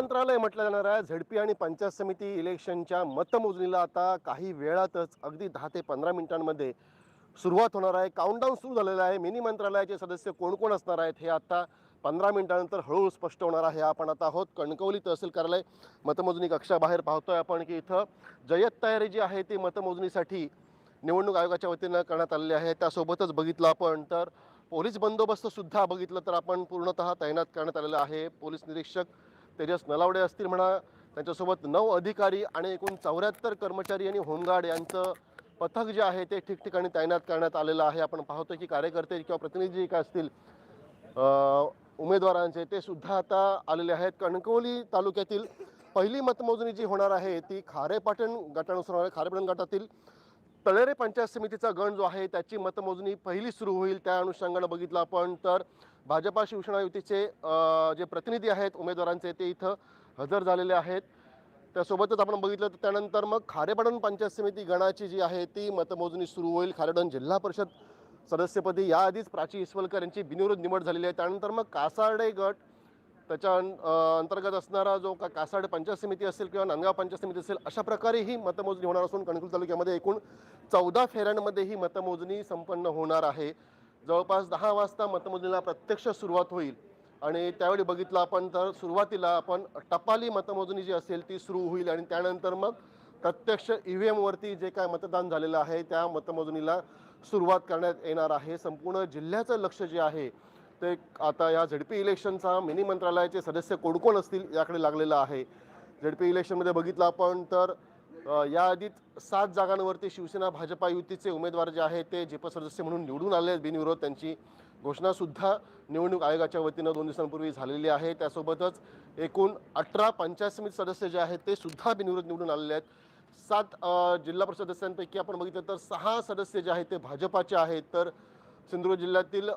मंत्रालय म्हटलं जाणार आहे. झडपी आणि पंचायत समिती इलेक्शनच्या मतमोजणीला आता काही वेळातच अगदी दहा ते पंधरा मिनिटांमध्ये सुरुवात होणार आहे. काउंटडाऊन सुरू झालेला आहे. मिनी मंत्रालयाचे सदस्य कोण कोण असणार आहेत हे आता पंधरा मिनिटानंतर हळूहळू स्पष्ट होणार आहे. आपण आता आहोत कणकवली तहसील कार्यालय मतमोजणी कक्षाबाहेर पाहतोय आपण की इथं जयत तयारी जी आहे ती मतमोजणीसाठी निवडणूक आयोगाच्या वतीनं करण्यात आलेली आहे. त्यासोबतच बघितलं आपण तर पोलीस बंदोबस्तसुद्धा बघितलं तर आपण पूर्णतः तैनात करण्यात आलेला आहे. पोलीस निरीक्षक तेजस नलावडे असतील म्हणा त्यांच्यासोबत नऊ अधिकारी आणि एकूण चौऱ्याहत्तर कर्मचारी आणि होमगार्ड यांचं पथक जे आहे ते ठिकठिकाणी तैनात करण्यात आलेलं आहे. आपण पाहतो की कार्यकर्ते किंवा प्रतिनिधी काय असतील उमेदवारांचे ते सुद्धा आता आलेले आहेत. कणकवली तालुक्यातील पहिली मतमोजणी जी होणार आहे ती खारेपाटण गटानुसार होणार आहे. खारेपाटण गटातील तळेरे पंचायत समितीचा गण जो आहे त्याची मतमोजणी पहिली सुरू होईल त्या अनुषंगानं बघितलं आपण. तर भाजपा शिवसेना युतीचे जे प्रतिनिधी आहेत उमेदवारांचे ते इथं हजर झालेले आहेत. त्यासोबतच आपण बघितलं तर त्यानंतर मग खारेपाटण पंचायत समिती गणाची जी आहे ती मतमोजणी सुरू होईल. खारेपाटण जिल्हा परिषद सदस्यपदी. याआधीच प्राची इसवलकर यांची बिनविरोध निवड झालेली आहे. त्यानंतर मग कासार्डे गट त्याच्या अंतर्गत असणारा जो का कासाड पंचायत समिती असेल किंवा नांदगाव पंचायत समिती असेल अशा प्रकारे ही मतमोजणी होणार असून कणकवली तालुक्यामध्ये एकूण चौदा फेऱ्यांमध्ये ही मतमोजणी संपन्न होणार आहे. जवळपास दहा वाजता मतमोजणीला प्रत्यक्ष सुरुवात होईल. आणि त्यावेळी बघितलं आपण तर सुरुवातीला आपण टपाली मतमोजणी जी असेल ती सुरू होईल आणि त्यानंतर मग प्रत्यक्ष ई व्ही एमवरती जे काय मतदान झालेलं आहे त्या मतमोजणीला सुरुवात करण्यात येणार आहे. संपूर्ण जिल्ह्याचं लक्ष जे आहे ते आता या झडपी इलेक्शनचा मिनी मंत्रालयाचे सदस्य कोण कोण असतील याकडे लागलेलं आहे. झडपी इलेक्शनमध्ये बघितलं आपण तर या याआधीच सात जागांवरती शिवसेना भाजपा युतीचे उमेदवार जे आहेत ते जेप सदस्य म्हणून निवडून आले आहेत बिनविरोध त्यांची घोषणासुद्धा निवडणूक आयोगाच्या वतीनं दोन दिवसांपूर्वी झालेली आहे. त्यासोबतच एकूण अठरा पंचायत समिती सदस्य जे आहेत ते सुद्धा बिनविरोध निवडून आलेले आहेत. सात जिल्हा परिषद सदस्यांपैकी आपण बघितलं तर सहा सदस्य जे आहेत ते भाजपाचे आहेत. तर सिंधुदुर्ग जिल्ह्यातील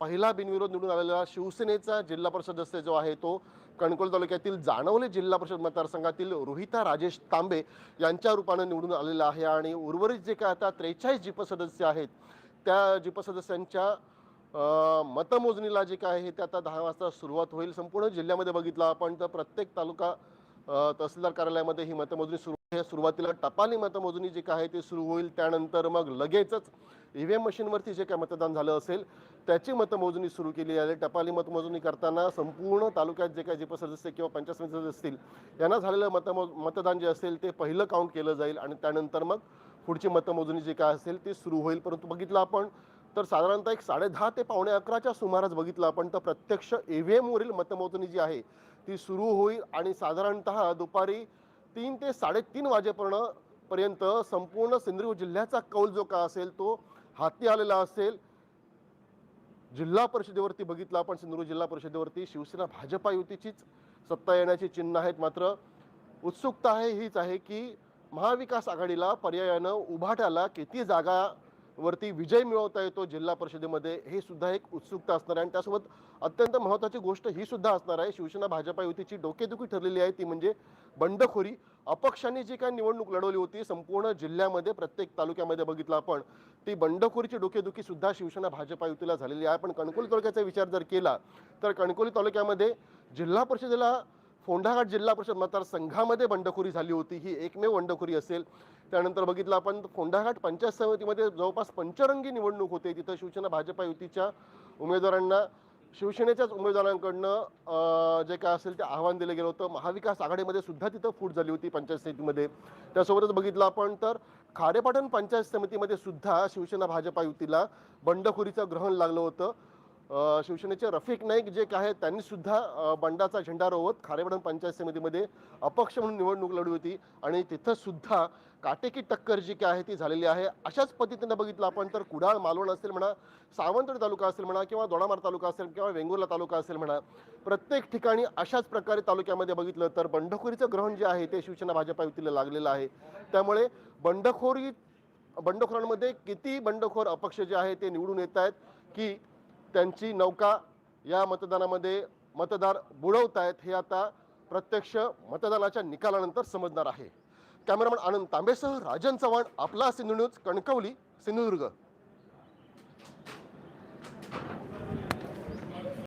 पहिला बिनविरोध निवडून आलेला शिवसेनेचा जिल्हा परिषद सदस्य जो आहे तो कणकोल तालुक्यातील जाणवले जिल्हा परिषद मतदारसंघातील रोहिता राजेश तांबे यांच्या रूपानं निवडून आलेला आहे आणि उर्वरित जे काय आता त्रेचाळीस जिपसदस्य आहेत त्या जिप सदस्यांच्या मतमोजणीला जे काय आहे ते आता दहा वाजता सुरुवात होईल. संपूर्ण जिल्ह्यामध्ये बघितलं आपण तर प्रत्येक तालुका तहसीलदार कार्यालयामध्ये ही मतमोजणी सुरू हे सुरुवातीला टपाली मतमोजणी जी काय आहे ती सुरू होईल त्यानंतर मग लगेचच ई व्ही एम मशीनवरती जे काय मतदान झालं असेल त्याची मतमोजणी सुरू केली आहे. टपाली मतमोजणी करताना संपूर्ण तालुक्यात जे काही जिप सदस्य किंवा पंचायत समिती सदस्य असतील यांना झालेलं मतमो मतदान जे असेल ते पहिलं काउंट केलं जाईल आणि त्यानंतर मग पुढची मतमोजणी जी काय असेल ती सुरू होईल. परंतु बघितलं आपण तर साधारणतः एक साडेदहा ते पावणे अकराच्या सुमारास बघितलं आपण तर प्रत्यक्ष ई व्ही एमवरील मतमोजणी जी आहे ती सुरू होईल आणि साधारणतः दुपारी तीन ते साडेतीन वाजेपर्यंत पर्यंत संपूर्ण सिंधुदुर्ग जिल्ह्याचा कौल जो का असेल तो हाती आलेला असेल. जिल्हा परिषदेवरती बघितलं आपण सिंधुदुर्ग जिल्हा परिषदेवरती शिवसेना भाजपा युतीचीच सत्ता येण्याची चिन्ह आहेत मात्र. उत्सुकता आहे हीच आहे की महाविकास आघाडीला पर्यायानं उभाट्याला किती जागा वरती विजय मिळवता येतो जिल्हा परिषदेमध्ये हे सुद्धा एक उत्सुकता असणार आहे. आणि त्यासोबत अत्यंत महत्त्वाची गोष्ट ही सुद्धा असणार आहे. शिवसेना भाजपा युतीची डोकेदुखी ठरलेली आहे ती म्हणजे बंडखोरी. अपक्षांनी जी काय निवडणूक लढवली होती संपूर्ण जिल्ह्यामध्ये प्रत्येक तालुक्यामध्ये बघितलं आपण ती बंडखोरीची डोकेदुखी सुद्धा शिवसेना भाजपा युतीला झालेली आहे. पण कणकोली तालुक्याचा विचार जर केला तर कणकोली तालुक्यामध्ये जिल्हा परिषदेला फोंडाघाट जिल्हा परिषद मतदारसंघामध्ये बंडखोरी झाली होती. ही एकमेव बंडखोरी असेल. त्यानंतर बघितलं आपण फोंडाघाट पंचायत समितीमध्ये जवळपास पंचरंगी निवडणूक होते. तिथं शिवसेना भाजपा युतीच्या उमेदवारांना शिवसेनेच्याच उमेदवारांकडनं जे काय असेल ते आव्हान दिलं गेलं होतं. महाविकास आघाडीमध्ये सुद्धा तिथं फूट झाली होती पंचायत समितीमध्ये. त्यासोबतच बघितलं आपण तर खारेपाटण पंचायत समितीमध्ये सुद्धा शिवसेना भाजपा युतीला बंडखोरीचं ग्रहण लागलं होतं. शिवसेनेचे रफिक नाईक जे काय आहेत त्यांनी सुद्धा बंडाचा झेंडा रोवत खारेपाटण पंचायत समितीमध्ये अपक्ष म्हणून निवडणूक लढली होती. आणि तिथं सुद्धा काटेकी टक्कर जी काय आहे ती झालेली आहे. अशाच पद्धतीनं बघितलं आपण तर कुडाळ मालवण असेल म्हणा सावंतवाडी तालुका असेल म्हणा किंवा दोडामार तालुका असेल किंवा वेंगुर्ला तालुका असेल म्हणा प्रत्येक ठिकाणी अशाच प्रकारे तालुक्यामध्ये बघितलं तर बंडखोरीचं ग्रहण जे आहे ते शिवसेना भाजपा युतीला लागलेलं आहे. त्यामुळे बंडखोरी बंडखोरांमध्ये किती बंडखोर अपक्ष जे आहे ते निवडून येत आहेत की त्यांची नौका या मतदानामध्ये मतदार बुडवत आहेत हे आता प्रत्यक्ष मतदानाच्या निकालानंतर समजणार आहे. कॅमेरामन आनंद तांबेसह राजन चव्हाण आपला सिंधू न्यूज कणकवली सिंधुदुर्ग.